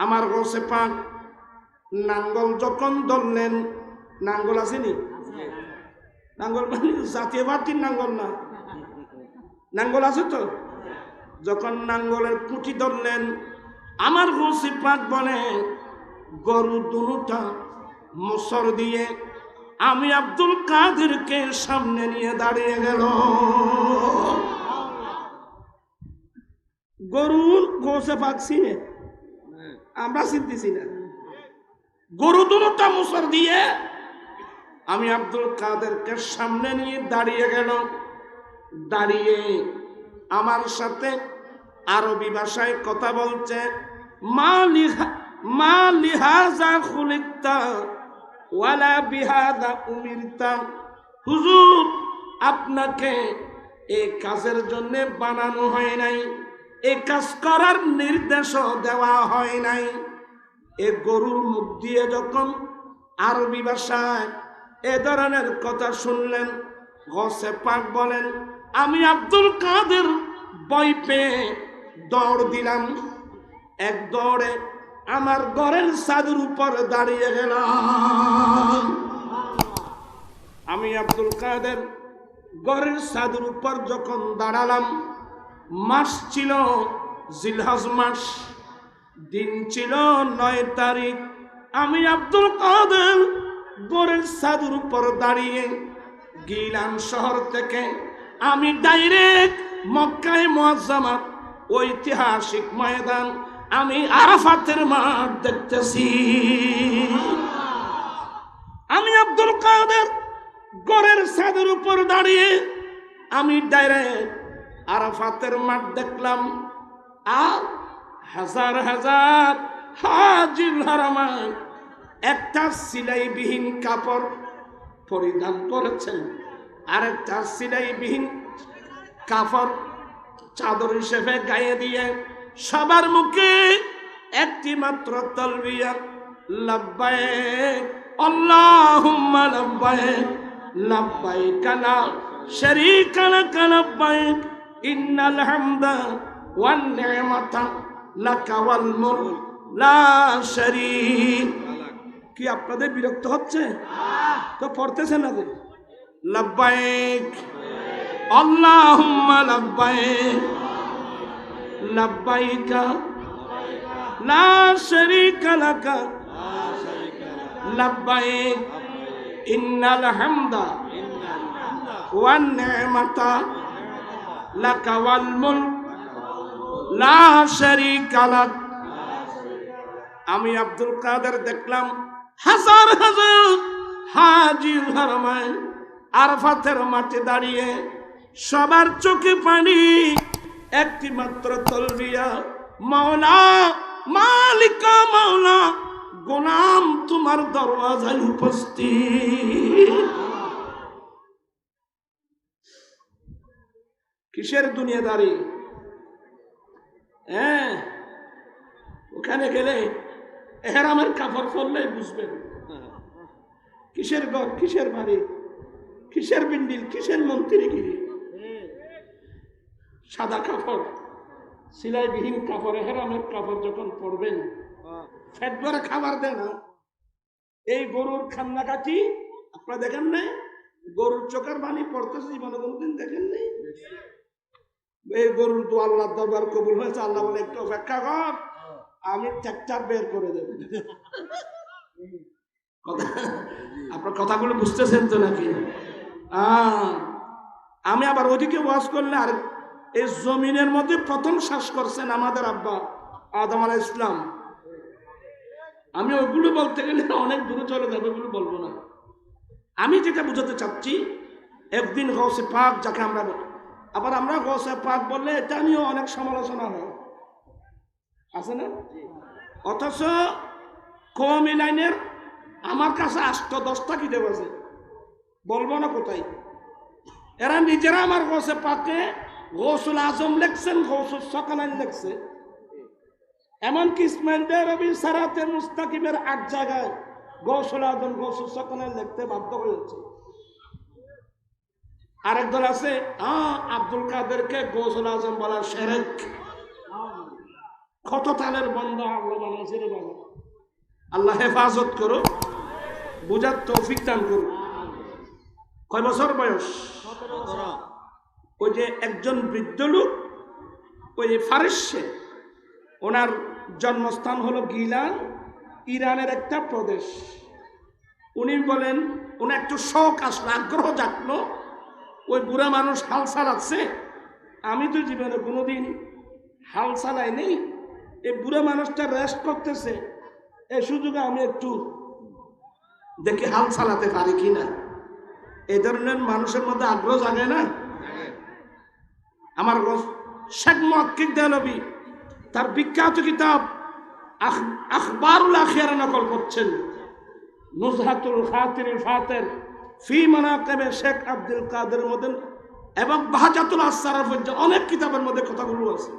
আমার গোসে পাক। নাঙ্গল যখন ধরলেন, নাঙ্গল আসেনি? নাঙ্গল মানে জাতীয় পার্টির নাঙ্গল না। নাঙ্গল আছে তো? যখন নাঙ্গলের পুঁটি ধরলেন, আমার গোসে পাক বলে, গরু দুটা মুসর দিয়ে আমি আব্দুল কাদেরকে সামনে নিয়ে দাঁড়িয়ে গেল। গরুর গোসে পাক চিনে আমরা চিনতেছি না। গরু দুটা মুসর দিয়ে আমি আব্দুল কাদেরকে সামনে নিয়ে দাঁড়িয়ে গেল দাঁড়িয়ে আমার সাথে আরবি ভাষায় কথা বলছে, মা লিহা, মা লিহাজা ওয়ালা হুজুর, আপনাকে এই কাজের জন্য বানানো হয় নাই। এই কাজ করার নির্দেশও দেওয়া হয় নাই। এ গরুর মুখ দিয়ে যখন আরবি ভাষায় এ ধরনের কথা শুনলেন, গসে পাক বলেন, আমি আব্দুল কাদের বই পেয়ে দৌড় দিলাম। এক দৌড়ে আমার ঘরের সাদুর উপর দাঁড়িয়ে গেলাম। আমি আব্দুল কাদের ঘরের সাদুর উপর যখন দাঁড়ালাম মাস ছিল জিলহজ মাস, দিন ছিল নয় তারিখ। আমি আব্দুল কাদের গোরের সাদুর উপর দাঁড়িয়ে গিলাম শহর থেকে আমি ডাইরেক্ট মক্কায় মোয়াজ্জামা ঐতিহাসিক ময়দান আমি আরাফাতের মাঠ দেখতেছি। আমি আব্দুল কাদের গড়ের ছাদের উপর দাঁড়িয়ে আমি ডাইরেক্ট আরাফাতের মাঠ দেখলাম, আর হাজার হাজার হাজির হারামান একটা সিলাইবিহীন কাপড় পরিধান করেছেন। আর একটা সিলাইবিহীন কাপড় চাদর হিসেবে গায়ে দিয়ে সবার মুখে একটি মাত্র তলবিয়া লাব্বাইক আল্লাহুম্মা লাব্বাইক লাব্বাইক লা শারীকা লাক লাব্বাইক ইন্নাল হামদা ওয়ান নি'মাতা লাকা ওয়াল মুলক, লা শারীক। কি আপনাদের বিরক্ত হচ্ছে? তো পড়তেছে না লাব্বাইক। আল্লাহুম্মা লাব্বাইক। লাব্বাইকা। লা শারীকা লাকা। লাব্বাইক। ইন্নাল হামদা ওয়ান নি'মাতা লাকাওয়াল মুলক আমি আব্দুল কাদের দেখলাম, হাজার হাজার হাজি হারমায় আরফাতের মাঠে দাঁড়িয়ে সবার চোখে পানি একটি মাত্র তলবিয়া, মাওলা, মালিকা মাওলা, গোলাম তোমার দরওয়াজায় উপস্থিত। কিসের দুনিয়াদারি? হ্যাঁ? ওখানে গেলে এহরামের কাপড় পরলেই বুঝবেন। কিসের ঘর, কিসের বাড়ি, কিসের বিন্ডিল কিসের মন্ত্রীগিরি সাদা কাপড় সিলাইবিহীন কাপড় হেরামের কাপড় যখন পরবেন ফ্যাট খাবার দেয় না এই গরুর খান্নাকাটি আপনারা দেখেন নাই? গরুর চোখের বাণী পড়তেছে, জীবনে কোনদিন দেখেন নাই? এই গরুর তো আল্লাহ দরবার কবুল হয়েছে আল্লাহ বলে একটু অপেক্ষা কর আমি ট্র্যাক্টর বের করে দেব। কথা আপনার কথাগুলো বুঝতেছেন তো নাকি? আমি আবার ওদিকে ওয়াজ করলে আর এই জমিনের মধ্যে প্রথম শ্বাস করছেন আমাদের আব্বা আদম আলা ইসলাম আমি ওগুলো বলতে গেলে অনেক দূরে চলে যাবে ওগুলো বলব না। আমি যেটা বুঝাতে চাচ্ছি একদিন গৌসে পাক যাকে আমরা। আবার আমরা গৌসে পাক বললে এটা নিয়েও অনেক সমালোচনা হয়। আছে না? অথচ কমি লাইনের আমার কাছে আষ্ট দশটা কিতাব আছে। বলব না কোথায়? এরা নিজেরা আমার গৌসে পাকে গৌসুল আজম লেখছেন, গৌসুল সকালাইন লেখছে। এমনকি ইসমাইল রবি সারাতে মুস্তাকিমের আট জায়গায় গৌসুল আজম, গৌসুল সকালাইন লিখতে বাধ্য হয়েছে। আরেক দল আছে আব্দুল কাদেরকে গৌসুল আজম বলা শেরেক কত তালের বন্ধ আল্লাহ রে বাবা। আল্লাহ হেফাজত করো, বুঝার তৌফিক দান করো। কয় বছর বয়স? ওই যে একজন বৃদ্ধ লোক, ওই যে ফারিসে ওনার জন্মস্থান হলো গিলান, ইরানের একটা প্রদেশ। উনি বলেন, উনি একটু শখ আসলো, আগ্রহ জাগলো। ওই বুড়া মানুষ হাল চালাচ্ছে আমি তো জীবনে কোনোদিন হাল চালাই নেই এই বুড়া মানুষটা রেস্ট করতেছে। এই সুযোগে আমি একটু দেখি হাল চালাতে পারি কি না এই ধরনের মানুষের মধ্যে আগ্রহ জাগে না? আমার শেখ মক্কিক দেলবি তার বিখ্যাত কিতাব আখ- আখবারুল আখিয়ারা নকল করছেন। নুজহাতুল খাতির ফাতের ফি মানাকাবে শেখ আব্দুল কাদের মধ্যে এবং বাহাজাতুল আসার অনেক কিতাবের মধ্যে কথাগুলো আছে।